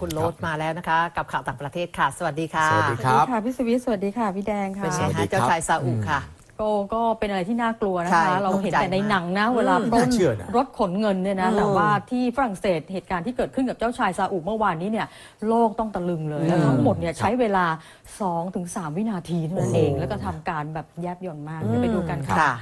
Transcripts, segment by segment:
คุณโรสมาแล้วนะคะ กับข่าวต่างประเทศค่ะ สวัสดีค่ะสวัสดีสวัสดีค่ะพี่สวิทย์สวัสดีค่ะพี่แดงค่ะ เป็นสไงวัสดีฮะเจ้าครับชายซาอุค่ะ ก็ก็เป็นอะไรที่น่ากลัวนะใช่คะ เราเห็นตกใจแต่ในมากหนังนะ เวลาอืมปล้นน่าเชื่อนะ รถขนเงินเนี่ยนะอืมแต่ว่าที่ฝรั่งเศสเหตุการณ์ที่เกิดขึ้นกับเจ้าชายซาอุเมื่อวานนี้เนี่ยโลกต้องตะลึงเลยอืมแล้วทั้งหมดเนี่ยใช้เวลา 2-3 วินาทีเท่านั้นเอง แล้วก็ทำการแบบแยบยลมากเดี๋ยวไปดูกันค่ะ ค่ะ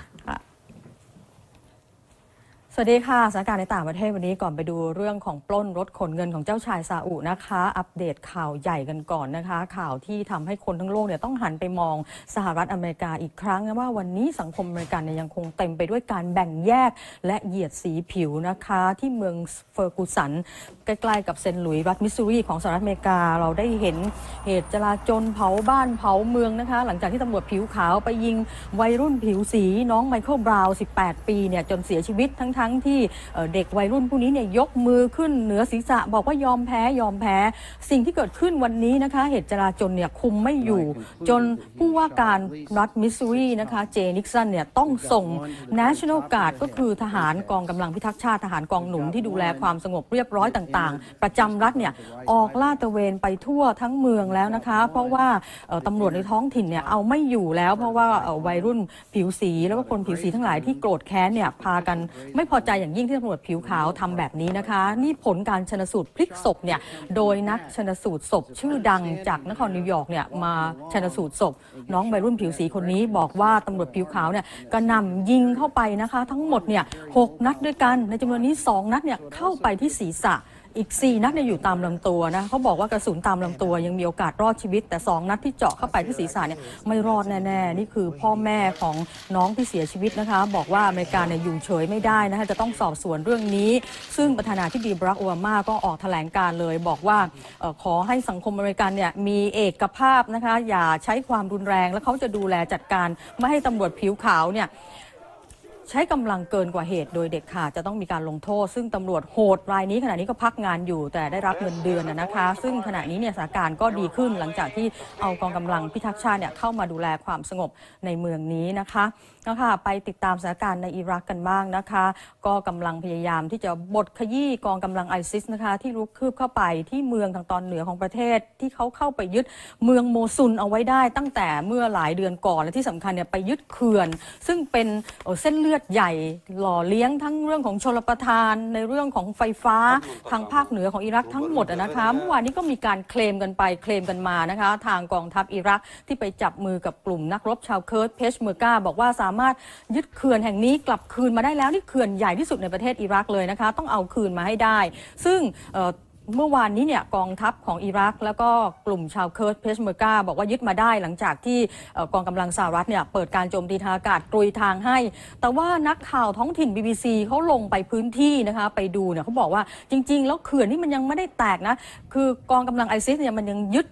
สวัสดีค่ะสถานการณ์ในต่างประเทศวันนี้ก่อนไปดูเรื่องของปล้นรถขนเงินของเจ้าชายซาอุนะคะ อัปเดตข่าวใหญ่กันก่อนนะคะ ข่าวที่ทำให้คนทั้งโลกเนี่ยต้องหันไปมองสหรัฐอเมริกาอีกครั้งนะว่าวันนี้สังคมอเมริกันเนี่ยยังคงเต็มไปด้วยการแบ่งแยกและเหยียดสีผิวนะคะ ที่เมืองเฟอร์กูสันใกล้ๆกับเซนต์หลุยส์รัฐมิสซูรีของสหรัฐอเมริกาเราได้เห็นเหตุจลาจลเผาบ้านเผาเมืองนะคะ หลังจากที่ตำรวจผิวขาวไปยิงวัยรุ่นผิวสีน้องไมเคิลบราวน์18 ปีเนี่ยจนเสียชีวิตทั้งๆที่เอ่อเด็กวัยรุ่นผู้นี้เนี่ยยกมือขึ้นเหนือศีรษะ บอกว่ายอมแพ้ยอมแพ้ สิ่งที่เกิดขึ้นวันนี้นะคะ เหตุจลาจลเนี่ยคุมไม่อยู่ จนผู้ว่าการรัฐมิสซูรีนะคะเจนิกสันเนี่ยต้องส่ง National Guard ก็คือทหารกองกำลังพิทักษ์ชาติทหารกองหนุนที่ดูแลความสงบเรียบร้อยต่าง ๆ ประจำรัฐเนี่ยออกลาดตระเวนไปทั่วทั้งเมืองแล้วนะคะ เพราะว่าเอ่อตำรวจในท้องถิ่นเนี่ยเอาไม่อยู่แล้ว เพราะว่าเอ่อวัยรุ่นผิวสีแล้วก็คนผิวสีทั้งหลายที่โกรธแค้นเนี่ยพากันไม่พอใจอย่างยิ่งที่ตำรวจผิวขาวทำแบบนี้นะคะ นี่ผลการชนสูตรพลิกศพเนี่ยโดยนักชนสูตรศพชื่อดังจากนครนิวยอร์กเนี่ยมาชนสูตรศพ น้องวัยรุ่นผิวสีคนนี้บอกว่าตำรวจผิวขาวเนี่ยกระหน่ำยิงเข้าไปนะคะ ทั้งหมดเนี่ยหกนัดด้วยกันในจำนวนนี้ 2 นัดเนี่ยเข้าไปที่ศีรษะ อีก 4 นัดเนี่ยอยู่ตามลำตัวนะเขาบอกว่ากระสุนตามลำตัวยังมีโอกาสรอดชีวิต แต่ 2 นัดที่เจาะเข้าไปที่ศีรษะเนี่ยไม่รอดแน่ๆ นี่คือพ่อแม่ของน้องที่เสียชีวิตนะคะ บอกว่าอเมริกาเนี่ยอยู่เฉยไม่ได้นะคะจะต้องสอบสวนเรื่องนี้ ซึ่งประธานาธิบดีบรักโอบามาก็ออกแถลงการเลย บอกว่าออขอให้สังคมอเมริกันเนี่ยมีเอกภาพนะคะอย่าใช้ความรุนแรงแล้วเขาจะดูแลจัดการไม่ให้ตำรวจผิวขาวเนี่ย ใช้กำลังเกินกว่าเหตุโดยเด็ดขาดจะต้องมีการลงโทษ ซึ่งตำรวจโหดรายนี้ขณะนี้ก็พักงานอยู่แต่ได้รับเงินเดือนนะคะ ซึ่งขณะนี้เนี่ยสถานการณ์ก็ดีขึ้นหลังจากที่เอากองกำลังพิทักษ์ชาติเนี่ยเข้ามาดูแลความสงบในเมืองนี้นะคะนะคะไปติดตามสถานการณ์ในอิรักกันบ้างนะคะ ก็กำลังพยายามที่จะบดขยี้กองกำลังไอซิสนะคะ ที่ลุกคืบเข้าไปที่เมืองทางตอนเหนือของประเทศที่เขาเข้าไปยึดเมืองโมซุนเอาไว้ได้ตั้งแต่เมื่อหลายเดือนก่อนและที่สำคัญเนี่ยไปยึดเขื่อน ซึ่งเป็นเอ่อเส้นเลือดใหญ่ หล่อเลี้ยงทั้งเรื่องของชลประทาน ในเรื่องของไฟฟ้าทางภาคเหนือของอิรักทั้งหมดอะนะคะเมื่อวานนี้ก็มีการเคลมกันไปเคลมกันมานะคะ ทางกองทัพอิรักที่ไปจับมือกับกลุ่มนักรบชาวเคิร์ดเพชเมอร์กาบอกว่าสามารถยึดเขื่อนแห่งนี้กลับคืนมาได้แล้วนี่เขื่อนใหญ่ที่สุดในประเทศอิรักเลยนะคะ ต้องเอาคืนมาให้ได้ ซึ่ง เมื่อวานนี้เนี่ยกองทัพของอิรัก แล้วก็กลุ่มชาวเคิร์ดเพชเมอร์กาบอกว่ายึดมาได้หลังจากที่กองกำลังสหรัฐเนี่ยเปิดการโจมตีทางอากาศกรุยทางให้ แต่ว่านักข่าวท้องถิ่น BBC เขาลงไปพื้นที่นะคะไปดูเนี่ยเขาบอกว่าจริง ๆ แล้วเขื่อนนี่มันยังไม่ได้แตกนะคือกองกำลังไอซิสเนี่ยมันยังยึด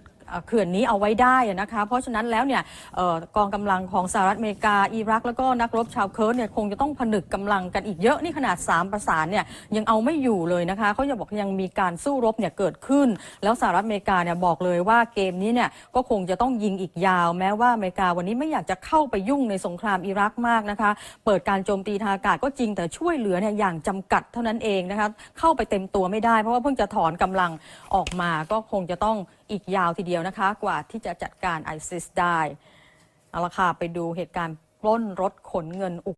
เขื่อนนี้เอาไว้ได้นะคะ เพราะฉะนั้นแล้วเนี่ยออกองกำลังของสหรัฐอเมริกาอิรัก แล้วก็นักรบชาวเคิร์ดเนี่ยคงจะต้องผนึกกำลังกันอีกเยอะนี่ขนาด 3 ประสานเนี่ยยังเอาไม่อยู่เลยนะคะเขายังบอกยังมีการสู้รบเนี่ยเกิดขึ้น แล้วสหรัฐอเมริกาเนี่ยบอกเลยว่าเกมนี้เนี่ยก็คงจะต้องยิงอีกยาว แม้ว่าอเมริกาวันนี้ไม่อยากจะเข้าไปยุ่งในสงครามอิรักมากนะคะ เปิดการโจมตีทางอากาศก็จริงแต่ช่วยเหลือเนี่ยอย่างจำกัดเท่านั้นเองนะคะเข้าไปเต็มตัวไม่ได้เพราะว่าเพิ่งจะถอนกำลังออกมาก็คงจะต้องอีกยาวทีเดียวดียวนะคะกว่าที่จะจัดการไอซิสได้เอาละค่ะไปดูเหตุการณ์ปล้นรถขนเงินอุก